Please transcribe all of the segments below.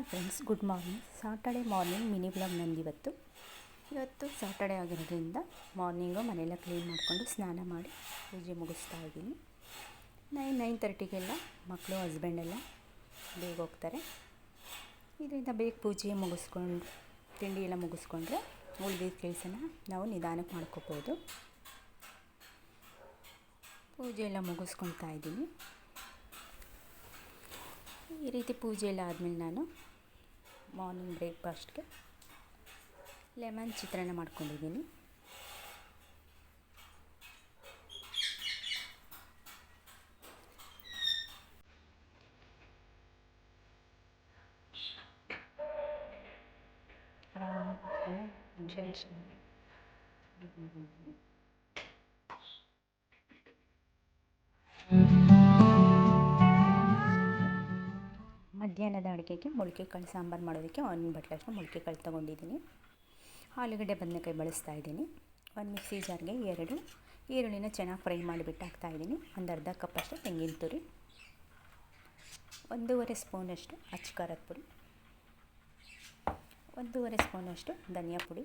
Hi friends good morning Saturday morning mini blog ನಂದಿವತ್ತು. ಇವತ್ತು Saturday ಆಗಿರೋದ್ರಿಂದ morning ಮನೆಯೆಲ್ಲ clean ಮಾಡಿಕೊಂಡು ಸ್ನಾನ ಮಾಡಿ ಪೂಜೆ ಮುಗಿಸ್ತಾ ಇದ್ದೀನಿ. ನೈನ್ ನೈನ್ ತರ್ಟಿಗೆಲ್ಲ ಮಕ್ಕಳು ಹಸ್ಬೆಂಡೆಲ್ಲ ಬೇಗ ಹೋಗ್ತಾರೆ. ಇದರಿಂದ ಬೇಗ ಪೂಜೆ ಮುಗಿಸ್ಕೊಂಡು, ತಿಂಡಿ ಎಲ್ಲ ಮುಗಿಸ್ಕೊಂಡ್ರೆ ಉಳಿದಿದ್ದ ಕೆಲಸನ ನಾವು ನಿಧಾನಕ್ಕೆ ಮಾಡ್ಕೋಬೋದು. ಪೂಜೆ ಎಲ್ಲ ಮುಗಿಸ್ಕೊಳ್ತಾ ಇದ್ದೀನಿ. ಈ ರೀತಿ ಪೂಜೆ ಎಲ್ಲ ಆದಮೇಲೆ ನಾನು ಮಾರ್ನಿಂಗ್ ಬ್ರೇಕ್ಫಾಸ್ಟ್ಗೆ ಲೆಮನ್ ಚಿತ್ರಾನ್ನ ಮಾಡ್ಕೊಂಡಿದ್ದೀನಿ ಮಧ್ಯಾಹ್ನದ ಅಡುಗೆಗೆ ಮೊಳಕೆ ಕಾಳು ಸಾಂಬಾರು ಮಾಡೋದಕ್ಕೆ ಒಂದು ಬಟ್ಲಷ್ಟು ಮೊಳಕೆ ಕಾಳು ತೊಗೊಂಡಿದ್ದೀನಿ. ಆಲೂಗಡ್ಡೆ ಬದನೆಕಾಯಿ ಬಳಸ್ತಾ ಇದ್ದೀನಿ. ಒಂದು ಮಿಕ್ಸಿ ಜಾರ್ಗೆ ಎರಡು ಈರುಳ್ಳಿನ ಚೆನ್ನಾಗಿ ಫ್ರೈ ಮಾಡಿಬಿಟ್ಟು ಹಾಕ್ತಾಯಿದ್ದೀನಿ ಒಂದು ಅರ್ಧ ಕಪ್ಪಷ್ಟು ತೆಂಗಿನ ತುರಿ, ಒಂದೂವರೆ ಸ್ಪೂನಷ್ಟು ಅಚ್ಚ ಖಾರದ ಪುಡಿ, ಒಂದೂವರೆ ಸ್ಪೂನಷ್ಟು ಧನಿಯಾ ಪುಡಿ,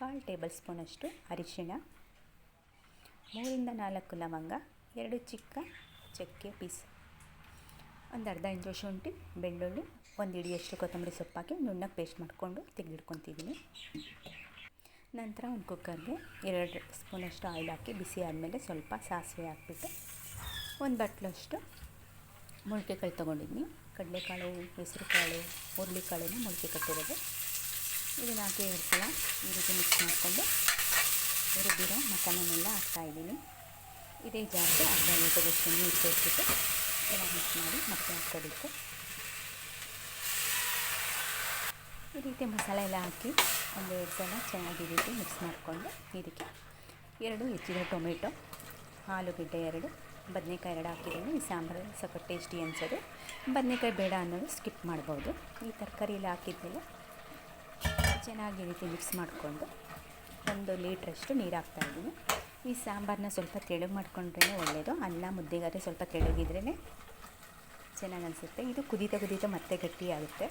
ಕಾಲು ಟೇಬಲ್ ಸ್ಪೂನಷ್ಟು ಅರಿಶಿಣ, ಮೂರಿಂದ ನಾಲ್ಕು ಲವಂಗ, ಎರಡು ಚಿಕ್ಕ ಚಕ್ಕೆ ಪೀಸ್ ಒಂದು ಅರ್ಧ ಇಂಚು ಶುಂಠಿ, ಬೆಳ್ಳುಳ್ಳಿ, ಒಂದು ಹಿಡಿಯಷ್ಟು ಕೊತ್ತಂಬರಿ ಸೊಪ್ಪಾಕಿ ನುಣ್ಣಗೆ ಪೇಸ್ಟ್ ಮಾಡಿಕೊಂಡು ತೆಗೆದಿಟ್ಕೊತಿದ್ದೀನಿ ನಂತರ ಒಂದು ಕುಕ್ಕರ್ಗೆ ಎರಡು ಸ್ಪೂನಷ್ಟು ಆಯಿಲ್ ಹಾಕಿ ಬಿಸಿ ಆದಮೇಲೆ ಸ್ವಲ್ಪ ಸಾಸಿವೆ ಹಾಕ್ಬಿಟ್ಟು ಒಂದು ಬಟ್ಲಷ್ಟು ಮೊಳಕೆ ಕಾಳು ತೊಗೊಂಡಿದ್ದೀನಿ ಕಡಲೆಕಾಳು ಹೆಸರು ಕಾಳು ಹುರುಳಿಕಾಳನ್ನ ಮೊಳಕೆ ಕಟ್ಟಿರೋದು ಇದನ್ನು ಹಾಕಿ ಎರಡು ಈ ರೀತಿ ಮಿಕ್ಸ್ ಮಾಡಿಕೊಂಡು ರುಬ್ಬಿರೋ ಮಸಾಲೆನೆಲ್ಲ ಹಾಕ್ತಾಯಿದ್ದೀನಿ ಇದೇ ಜಾರ್ಗೆ ಅರ್ಧ ಲೋಟದಷ್ಟು ನೀರು ಸೇರಿಸಿಟ್ಟು ಚೆನ್ನಾಗಿ ಮಿಕ್ಸ್ ಮಾಡಿ ಮತ್ತೆ ಹಾಕ್ಕೋಬೇಕು. ಈ ರೀತಿ ಮಸಾಲೆ ಎಲ್ಲ ಹಾಕಿ ಒಂದು ಎರಡು ಸಲ ಚೆನ್ನಾಗಿ ಈ ರೀತಿ ಮಿಕ್ಸ್ ಮಾಡಿಕೊಂಡು ಇದಕ್ಕೆ ಎರಡು ಹೆಚ್ಚಿದ ಟೊಮೆಟೊ, ಆಲೂಗಡ್ಡೆ ಎರಡು, ಬದನೆಕಾಯಿ ಎರಡು ಹಾಕಿದ್ದೀನಿ. ಈ ಸಾಂಬಾರು ಸ್ವಲ್ಪ ಟೇಸ್ಟಿ ಅನಿಸೋದು. ಬದನೆಕಾಯಿ ಬೇಡ ಅನ್ನೋದು ಸ್ಕಿಪ್ ಮಾಡ್ಬೋದು. ಈ ತರಕಾರಿ ಎಲ್ಲ ಹಾಕಿದ್ಮೇಲೆ ಚೆನ್ನಾಗಿ ಈ ರೀತಿ ಮಿಕ್ಸ್ ಮಾಡಿಕೊಂಡು ಒಂದು ಲೀಟ್ರಷ್ಟು ನೀರು ಹಾಕ್ತಾಯಿದ್ದೀನಿ ಈ ಸಾಂಬಾರನ್ನ ಸ್ವಲ್ಪ ತೆಳು ಮಾಡ್ಕೊಂಡ್ರೇ ಒಳ್ಳೆಯದು ಅನ್ನ, ಮುದ್ದೆಗಾದರೆ ಸ್ವಲ್ಪ ತೆಳುಗಿದ್ರೇ ಚೆನ್ನಾಗಿ ಅನಿಸುತ್ತೆ. ಇದು ಕುದೀತಾ ಕುದೀತಾ ಮತ್ತೆ ಗಟ್ಟಿಯಾಗುತ್ತೆ.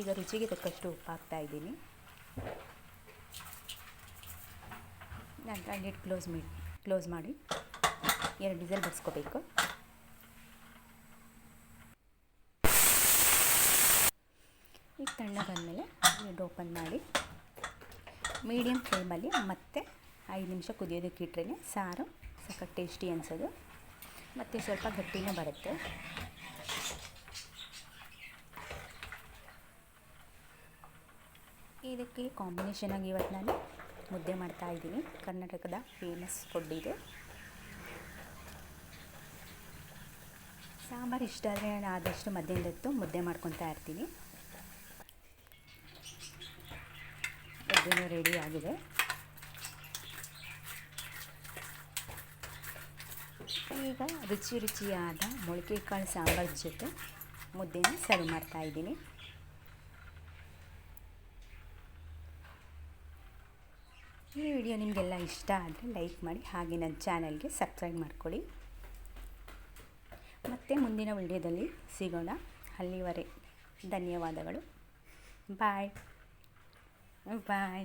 ಈಗ ರುಚಿಗೆ ತಕ್ಕಷ್ಟು ಉಪ್ಪು ಹಾಕ್ತಾಯಿದ್ದೀನಿ ನಂತರ ಲಿಡ್ ಕ್ಲೋಸ್ ಮಿ ಕ್ಲೋಸ್ ಮಾಡಿ ಎರಡು ಡೀಸೆಲ್ ಬಡಿಸ್ಕೋಬೇಕು. ಈಗ ತಣ್ಣ ಬಂದಮೇಲೆ ಲಿಡ್ ಓಪನ್ ಮಾಡಿ ಮೀಡಿಯಮ್ ಫ್ಲೇಮಲ್ಲಿ ಮತ್ತೆ ಐದು ನಿಮಿಷ ಕುದಿಯೋದಕ್ಕೆ ಇಟ್ಟರೆ ಸಾರು. ಸಖತ್ ಟೇಸ್ಟಿ ಅನಿಸೋದು. ಮತ್ತು ಸ್ವಲ್ಪ ಗಟ್ಟಿನೂ ಬರುತ್ತೆ. ಇದಕ್ಕೆ ಕಾಂಬಿನೇಷನಾಗಿ ಇವತ್ತು ನಾನು ಮುದ್ದೆ ಮಾಡ್ತಾ ಇದ್ದೀನಿ. ಕರ್ನಾಟಕದ ಫೇಮಸ್ ಫುಡ್ ಇದು. ಸಾಂಬಾರು ಇಷ್ಟ ಆದರೆ ನಾನು ಆದಷ್ಟು ಮಧ್ಯಾಹ್ನದತ್ತು ಮುದ್ದೆ ಮಾಡ್ಕೊತಾ ಇರ್ತೀನಿ. ಮುದ್ದೆನೂ ರೆಡಿ ಆಗಿದೆ. ಈಗ ರುಚಿ ರುಚಿಯಾದ ಮೊಳಕೆ ಕಾಳು ಸಾಂಬಾರ್ ಜೊತೆ ಮುದ್ದೆನ ಸರ್ವ್ ಮಾಡ್ತಾಯಿದ್ದೀನಿ ಈ ವಿಡಿಯೋ ನಿಮಗೆಲ್ಲ ಇಷ್ಟ ಆದರೆ ಲೈಕ್ ಮಾಡಿ, ಹಾಗೆ ನನ್ನ ಚಾನಲ್ಗೆ ಸಬ್ಸ್ಕ್ರೈಬ್ ಮಾಡ್ಕೊಳ್ಳಿ. ಮತ್ತೆ ಮುಂದಿನ ವಿಡಿಯೋದಲ್ಲಿ ಸಿಗೋಣ. ಅಲ್ಲಿವರೆ ಧನ್ಯವಾದಗಳು. ಬಾಯ್ ಬಾಯ್